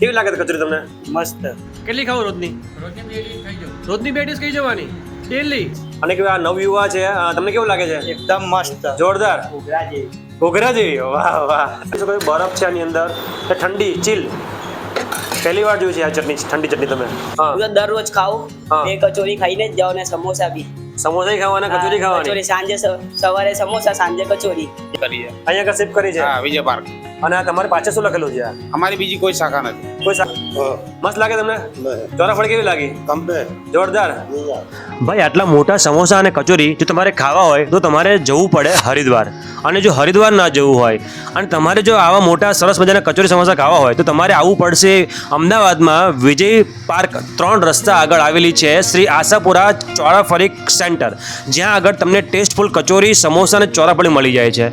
કેવી લાગે છે કચોરી તમને? મસ્ત. કેટલી ખાવ રોજની? રોજની બે ડીશ ખાઈ જાઓ. રોજની બે ડીશ ખાઈ જવાની? ડેલી? અને કેવા આ નવયુવા છે તમને કેવું લાગે છે? એકદમ મસ્ત. જોરદાર? જેવી. ઘોઘરા જેવી? વાહ વાહ. બરફ છે આની અંદર. ઠંડી ચીલ. પહેલી વાર જોઈ છે આ ચટણી ઠંડી ચટણી તમે. હા. દરરોજ ખાઓ. બે કચોરી ખાઈને જ જાઓ ને સમોસા બી. સમોસા ખાવાના કચોરી ખાવાની? કચોરી સાંજે સવારે સમોસા સાંજે કચોરી. અહીંયા કા શિફ્ટ કરી છે? હા વિજય પાર્ક. અને આ તમારે પાછળ શું લખેલું છે? અમારી બીજી કોઈ શાખા નથી. કોઈ મસ્ત લાગે તમને? ચોરાફળ કેવી લાગી? જોરદાર. ભાઈ આટલા મોટા સમોસા અને કચોરી જો તમારે ખાવા હોય તો તમારે જવું પડે હરિદ્વાર. અને જો હરિદ્વાર ના જવું હોય અને તમારે જો આવા મોટા સરસ મજાના કચોરી સમોસા ખાવા હોય તો તમારે આવવું પડશે અમદાવાદમાં વિજય પાર્ક ત્રણ રસ્તા આગળ આવેલી છે શ્રી આશાપુરા ચોરાફળી સેન્ટર. જ્યાં આગળ તમને ટેસ્ટફુલ કચોરી સમોસા અને ચોરાફળી મળી જાય છે.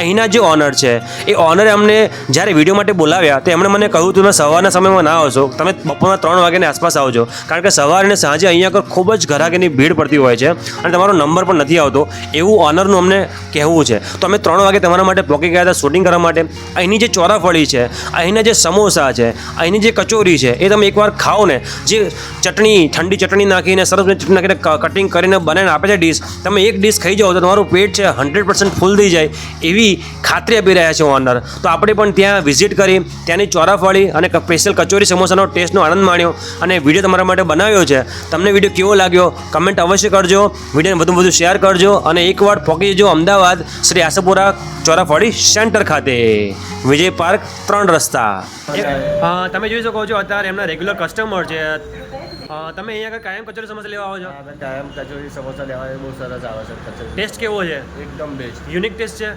અહીંના જે ઓનર છે એ ઓનરે અમને જ્યારે વીડિયો માટે બોલાવ્યા તો એમણે મને કહ્યું હતું સવારના સમયમાં ના આવશો, તમે બપોરના ત્રણ વાગ્યાની આસપાસ આવજો. કારણ કે સવારે અને સાંજે અહીંયા આગળ ખૂબ જ ઘરાકીની ભીડ પડતી હોય છે અને તમારો નંબર પણ નથી આવતો. એવું ઓનરનું અમને કહેવું છે. તો અમે ત્રણ વાગે તમારા માટે પોકી ગયા હતા શૂટિંગ કરવા માટે. અહીંની જે ચોરાફળી છે, અહીંના જે સમોસા છે, અહીંની જે કચોરી છે, એ તમે એકવાર ખાઓ ને. જે ચટણી, ઠંડી ચટણી નાખીને, સરસ ચટણી નાખીને કટિંગ કરીને બનાવીને આપે છે ડીશ તમે એક ડીશ ખાઈ જાઓ તો તમારું પેટ છે હંડ્રેડ પર્સન્ટ ફૂલ થઈ જાય. એવી ખાતરી આપી રહ્યા છે ઓનર. તો આપણે પણ ત્યાં વિઝિટ કરી, ત્યાંની ચોરાફળી અને સ્પેશિયલ કચોરી સમોસાનો ટેસ્ટનો આનંદ માણ્યો અને વીડિયો તમારા માટે બનાવ્યો છે. તમને વીડિયો કેવો લાગ્યો? કમેન્ટ અવશ્ય કરજો. વિડીયોને વધુ વધુ શેર કરજો અને એકવાર પહોંચી જજો અમદાવાદ શ્રી આશાપુરા ચોરાફળી સેન્ટર ખાતે. વિજય પાર્ક ત્રણ રસ્તા. તમે જોઈ શકો છો, અત્યારે એમના રેગ્યુલર કસ્ટમર છે. તમે અહીંયા આગળ કાયમ કચોરી સમોસા લેવા આવો છો? કાયમ કચોરી સમોસા લેવા બહુ સરસ આવે છે કચોરી. ટેસ્ટ કેવો છે? એકદમ બેસ્ટ યુનિક ટેસ્ટ છે?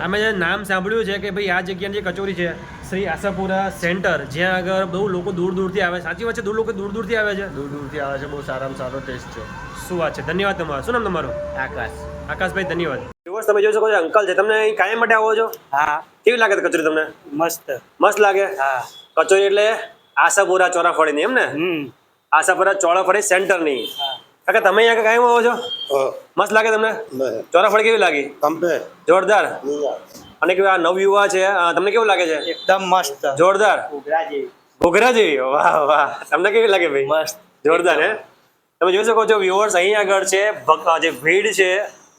અમે જે નામ સાંભળ્યું છે કે ભાઈ આ જગ્યાની જે કચોરી છે શ્રી આશાપુરા સેન્ટર જ્યાં આગળ બહુ લોકો દૂર દૂરથી આવે સાચી વાત છે? દૂર લોકો દૂર દૂરથી આવે છે? દૂર દૂરથી આવે છે બહુ સારામાં સારો ટેસ્ટ છે. શું વાત છે? ધન્યવાદ તમારો. શું નામ તમારું? આકાશ. આકાશભાઈ ધન્યવાદ. તમે જોઈ શકો છો અંકલ છે. તમને અહીં કાયમ માટે આવો છો? હા. કેવી લાગે છે કચોરી તમને? મસ્ત. મસ્ત લાગે? હા. કચોરી એટલે આશાપુરા ચોરાફળીની એમ ને? આશાપુરા ચોરાફળી સેન્ટરની. કાકા તમે અહીંયા કાયમ આવો છો? મસ્ત લાગે તમને? ચોરાફળી કેવી લાગી? જોરદાર. અને કેવું આ નવયુવા છે તમને કેવું લાગે છે? એકદમ મસ્ત. જોરદાર. ઘૂઘરા જેવી. વાહ વાહ. તમને કેવી લાગે ભાઈ? મસ્ત. જોરદાર હે? તમે જોઈ શકો છો વ્યુઅર્સ અહીં આગળ છે જે ભીડ છે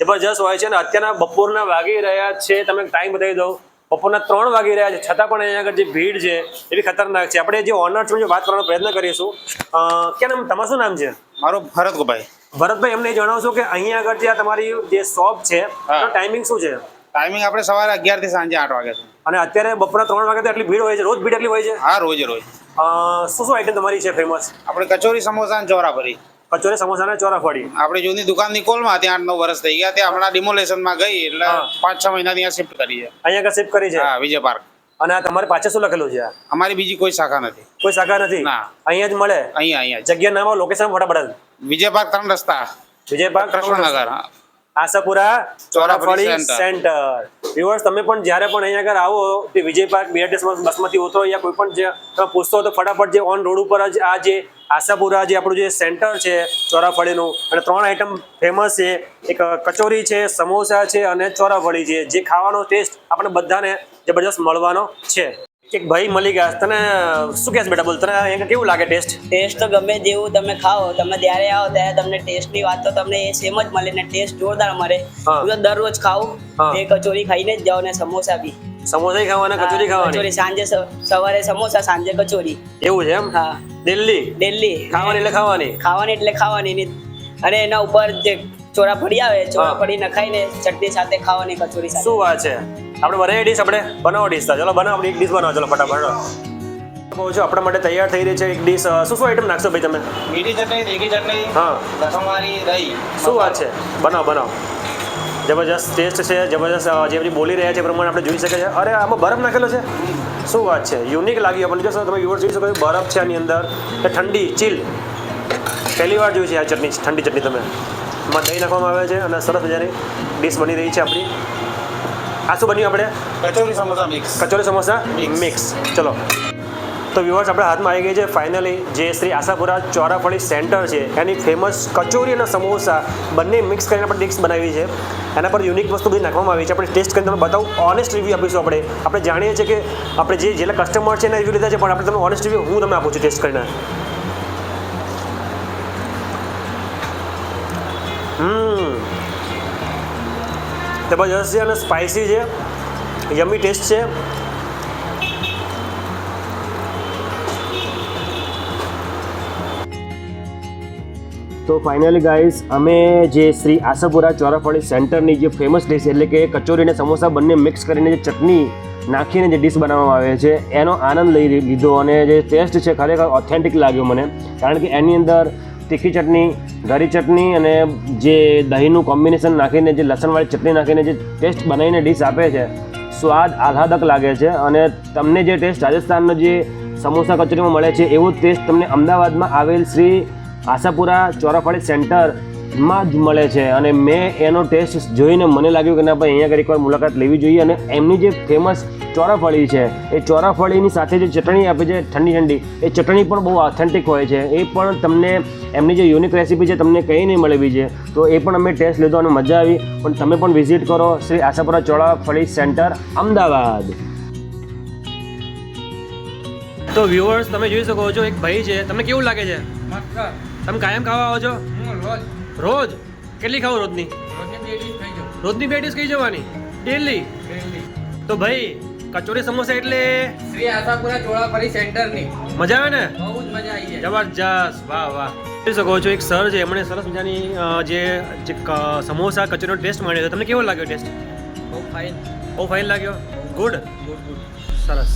જબરજસ્ત હોય છે અને અત્યારના બપોરના વાગી રહ્યા છે. તમે ટાઈમ બતાવી દઉં. બપોરના ત્રણ વાગી રહ્યા છે. છતાં પણ અહીં આગળ જે ભીડ છે એ બી ખતરનાક છે. આપણે જે ઓનર છે વાત કરવાનો પ્રયત્ન કરીશું ક્યાં નામ તમારું શું નામ છે? મારો ભરત ગોભાઈ ભરતભાઈ એમને જણાવશો કે અહીંયા આગળ જે આ તમારી જે શોપ છે ટાઈમિંગ શું છે? ટાઈમિંગ આપણે સવારે અગિયારથી સાંજે આઠ વાગે છે. અને અત્યારે બપોરના ત્રણ વાગે તો એટલી ભીડ હોય છે? રોજ ભીડ એટલી હોય છે? હા રોજ રોજ. શું શું આઈટમ તમારી છે ફેમસ આપણે કચોરી સમોસા અને કચોરી સમોસા અને ચોરાફળી આપણે જૂની દુકાન નિકોલમાં ત્યાં આઠ નવ વર્ષ થઈ ગયા. ત્યાં હમણાં ડિમોલેશનમાં ગઈ એટલે પાંચ છ મહિના ત્યાં શિફ્ટ કરી છે. અહીંયા આગળ શિફ્ટ કરી છે? હા વિજય પાર્ક. અને આ તમારે પાછળ શું લખેલું છે અમારી બીજી કોઈ શાખા નથી. કોઈ શાખા નથી? અહીંયા જ મળે? અહીંયા અહીંયા. જગ્યા નામ લોકેશન ફટાફટ વિજય પાર્ક ત્રણ રસ્તા. Vijay park Krishnanagar Ashapura Chorafali center viewers તમે પણ જ્યારે પણ અહીંયા આગળ આવો તે વિજય પાર્ક બીઆરટીએસ બસમાંથી ઉતરો યા કોઈ પણ જે તમે પૂછતો તો ફટાફટ જે ઓન રોડ ઉપર જ આ જે આશાપુરા જે આપણું જે સેન્ટર છે ચોરાફળીનું અને ત્રણ આઈટમ ફેમસ છે. એક કચોરી છે, સમોસા છે અને ચોરાફળી છે. જે ખાવાનો ટેસ્ટ આપણે બધાને જબરજસ્ત મળવાનો છે. એક ભાઈ મળી ગયા તને શું કહેશ બેટા બોલ? તને અહીંયા કેવું લાગે ટેસ્ટ ટેસ્ટ તો ગમે જેવું તમે ખાઓ તમે ત્યારે આવો ત્યારે તમને ટેસ્ટની વાત તો તમને એ સેમ જ મળે ને ટેસ્ટ જોરદાર મળે. હું. તો દરરોજ ખાઉં. બે કચોરી ખાઈને જ જાઉં ને સમોસા બી. સમોસા ખાવાના કચોરી ખાવાની? કચોરી સાંજે સવારે સમોસા સાંજે કચોરી. એવું છે એમ? હા. દિલ્હી દિલ્હી ખાવાની એટલે ખાવાની? ખાવાની એટલે ખાવાની ની. અને એના ઉપર જે ચોરા ફળી આવે ચોરા ફળી નખાઈને ચટણી સાથે ખાવાની કચોરી શું વાત છે? આપણે બનાવીએ ડીશ આપણે બનાવો ડીશ ચલો બનાવો આપણે એક ડીશ બનાવો. ચલો ફટાફટ કહું છો આપણા માટે તૈયાર થઈ રહી છે એક ડીશ શું શું આઈટમ નાખશો ભાઈ તમે? મીઠી ચટણી દેગી ચટણી હા. લસણવાળી દહીં. શું વાત છે? બનાવો બનાવો. જબરજસ્ત ટેસ્ટ છે જબરજસ્ત જે બધી બોલી રહ્યા છે પ્રમાણે આપણે જોઈ શકીએ અરે આમાં બરફ નાખેલો છે? શું વાત છે? યુનિક લાગી આપણને. જો તમે વ્યુઅર જોઈ શકો બરફ છે આની અંદર. એ ઠંડી ચીલ પહેલી વાર જોઈ છે આ ચટણી ઠંડી ચટણી તમે. એમાં દહીં નાખવામાં આવે છે અને સરસ મજાની ડીશ બની રહી છે આપણી. આ શું બન્યું આપણે? કચોરી સમોસા મિક્સ કચોરી સમોસા મિક્સ ચલો. તો વ્યુઅર્સ આપણા હાથમાં આવી ગઈ છે ફાઇનલી જે શ્રી આશાપુરા ચોરાફળી સેન્ટર છે એની ફેમસ કચોરી અને સમોસા બંને મિક્સ કરીને આપણે ડિશ બનાવી છે. એના પર યુનિક વસ્તુ બધી નાખવામાં આવી છે. આપણે ટેસ્ટ કરીને તમને બતાવું ઓનેસ્ટ રિવ્યૂ આપીશું આપણે. આપણે જાણીએ છીએ કે આપણે જે જેટલા કસ્ટમર છે એના રિવ્યૂ લીધા છે પણ આપણે તમને ઓનેસ્ટ રિવ્યૂ હું તમને આપું છું ટેસ્ટ કરીને. જબરજસ્ત છે અને સ્પાઇસી છે. યમી ટેસ્ટ છે. તો ફાઇનલી ગાઈઝ અમે જે શ્રી આશાપુરા ચોરાફળી સેન્ટરની જે ફેમસ ડિશ એટલે કે કચોરી અને સમોસા બંને મિક્સ કરીને જે ચટણી નાખીને જે ડિશ બનાવવામાં આવે છે, એનો આનંદ લઈ લીધો અને જે ટેસ્ટ છે, ખરેખર ઓથેન્ટિક લાગ્યો મને. કારણ કે એની અંદર તીખી ચટણી ઘરી ચટણી અને જે દહીંનું કોમ્બિનેશન નાખીને, જે લસણવાળી ચટણી નાખીને જે ટેસ્ટ બનાવીને ડીશ આપે છે, સ્વાદ આહ્લાદક લાગે છે અને તમને જે ટેસ્ટ રાજસ્થાનનો જે સમોસા કચોરીમાં મળે છે, એવો ટેસ્ટ તમને અમદાવાદમાં આવેલ શ્રી આશાપુરા ચોરાફળી સેન્ટરમાં જ મળે છે. અને મેં એનો ટેસ્ટ જોઈને મને લાગ્યું કે ના ભાઈ અહીંયા આગળ એકવાર મુલાકાત લેવી જોઈએ. અને એમની જે ફેમસ ચોરાફળી છે એ ચોરાફળીની સાથે જે ચટણી આપે છે ઠંડી ઠંડી એ ચટણી પણ બહુ ઓથેન્ટિક હોય છે. એ પણ તમને એમની જે યુનિક રેસીપી છે તમને કંઈ નહીં મળે છે. તો એ પણ અમે ટેસ્ટ લીધો અને મજા આવી. પણ તમે પણ વિઝિટ કરો શ્રી આશાપુરા ચોરાફળી સેન્ટર અમદાવાદ. તો વ્યુઅર્સ તમે જોઈ શકો છો એક ભાઈ છે. તમને કેવું લાગે છે? તમે કાયમ ખાવા આવો છો? રોજ કેટલી ખાવ રોજની? રોજની બે ડીશ કઈ જવાની? ડેલી? તો ભાઈ કચોરી સમોસા એટલે શ્રી આશાપુરા ચોળાફળી સેન્ટરની. મજા આવે ને? બહુ જ મજા આવી જબરજસ્ત વાહ વાહ. જોઈ શકો છો એક સર છે એમણે સરસ મજાની જે જે સમોસા કચોરીનો ટેસ્ટ મળ્યો છે. તમને કેવો લાગ્યો ટેસ્ટ? બહુ ફાઇન બહુ ફાઇન લાગ્યો? ગુડ સરસ.